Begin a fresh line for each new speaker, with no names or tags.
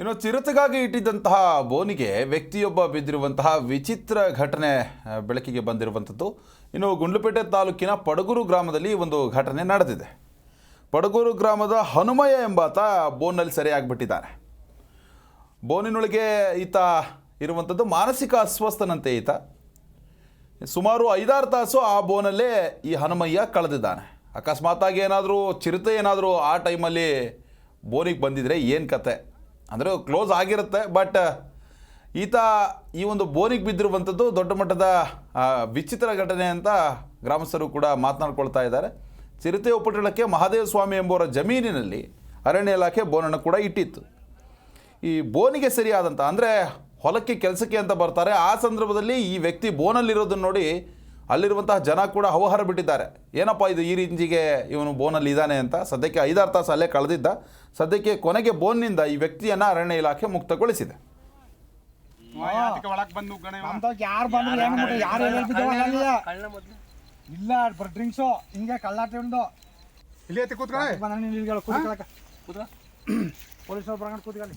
ಇನ್ನು ಚಿರತೆಗಾಗಿ ಇಟ್ಟಿದ್ದಂತಹ ಬೋನಿಗೆ ವ್ಯಕ್ತಿಯೊಬ್ಬ ಬಿದ್ದಿರುವಂತಹ ವಿಚಿತ್ರ ಘಟನೆ ಬೆಳಕಿಗೆ ಬಂದಿರುವಂಥದ್ದು. ಇನ್ನು ಗುಂಡ್ಲುಪೇಟೆ ತಾಲೂಕಿನ ಪಡಗೂರು ಗ್ರಾಮದಲ್ಲಿ ಒಂದು ಘಟನೆ ನಡೆದಿದೆ. ಪಡಗೂರು ಗ್ರಾಮದ ಹನುಮಯ್ಯ ಎಂಬಾತ ಬೋನ್ನಲ್ಲಿ ಸರಿಯಾಗಿಬಿಟ್ಟಿದ್ದಾನೆ. ಬೋನಿನೊಳಗೆ ಈತ ಇರುವಂಥದ್ದು ಮಾನಸಿಕ ಅಸ್ವಸ್ಥನಂತೆ ಈತ. ಸುಮಾರು ಐದಾರು ತಾಸು ಆ ಬೋನಲ್ಲೇ ಈ ಹನುಮಯ್ಯ ಕಳೆದಿದ್ದಾನೆ. ಅಕಸ್ಮಾತಾಗಿ ಏನಾದರೂ ಚಿರತೆ ಏನಾದರೂ ಆ ಟೈಮಲ್ಲಿ ಬೋನಿಗೆ ಬಂದಿದ್ರೆ ಏನು ಕತೆ? ಅಂದರೆ ಕ್ಲೋಸ್ ಆಗಿರುತ್ತೆ ಬಟ್ ಈತ ಈ ಒಂದು ಬೋನಿಗೆ ಬಿದ್ದಿರುವಂಥದ್ದು ದೊಡ್ಡ ಮಟ್ಟದ ವಿಚಿತ್ರ ಘಟನೆ ಅಂತ ಗ್ರಾಮಸ್ಥರು ಕೂಡ ಮಾತನಾಡ್ಕೊಳ್ತಾ ಇದ್ದಾರೆ. ಚಿರತೆ ಉಪಟಳಕ್ಕೆ ಮಹಾದೇವ ಸ್ವಾಮಿ ಎಂಬುವರ ಜಮೀನಿನಲ್ಲಿ ಅರಣ್ಯ ಇಲಾಖೆ ಬೋನನ್ನು ಕೂಡ ಇಟ್ಟಿತ್ತು. ಈ ಬೋನಿಗೆ ಸರಿಯಾದಂಥ, ಅಂದರೆ ಹೊಲಕ್ಕೆ, ಕೆಲಸಕ್ಕೆ ಅಂತ ಬರ್ತಾರೆ, ಆ ಸಂದರ್ಭದಲ್ಲಿ ಈ ವ್ಯಕ್ತಿ ಬೋನಲ್ಲಿರೋದನ್ನು ನೋಡಿ ಅಲ್ಲಿರುವಂತಹ ಜನ ಕೂಡ ಹವಹರ ಬಿಟ್ಟಿದ್ದಾರೆ ಏನಪ್ಪ ಇದು ಈ ರೀತಿಗೆ ಇವನು ಬೋನಲ್ಲಿ ಇದ್ದಾನೆ ಅಂತ ಸದ್ಯಕ್ಕೆ ಐದಾರು ತಾಸು ಅಲ್ಲೇ ಕಳೆದಿದ್ದ ಸದ್ಯಕ್ಕೆ ಕೊನೆಗೆ ಬೋನ್ನಿಂದ ಈ ವ್ಯಕ್ತಿಯನ್ನು ಅರಣ್ಯ ಇಲಾಖೆ ಮುಕ್ತಗೊಳಿಸಿದೆ
ಇಲ್ಲ ಬರ್ ಡ್ರಿಂಕ್ಸು ಹಿಂಗೆ ಕಳ್ಳಾಟ ಉಂಡು
ಇಲ್ಲಿ ಕೂತ್ಕೊಳ್ಳಿ
ಬರಂಗ್ ಕೂತ್ಕೊಳ್ಳಿ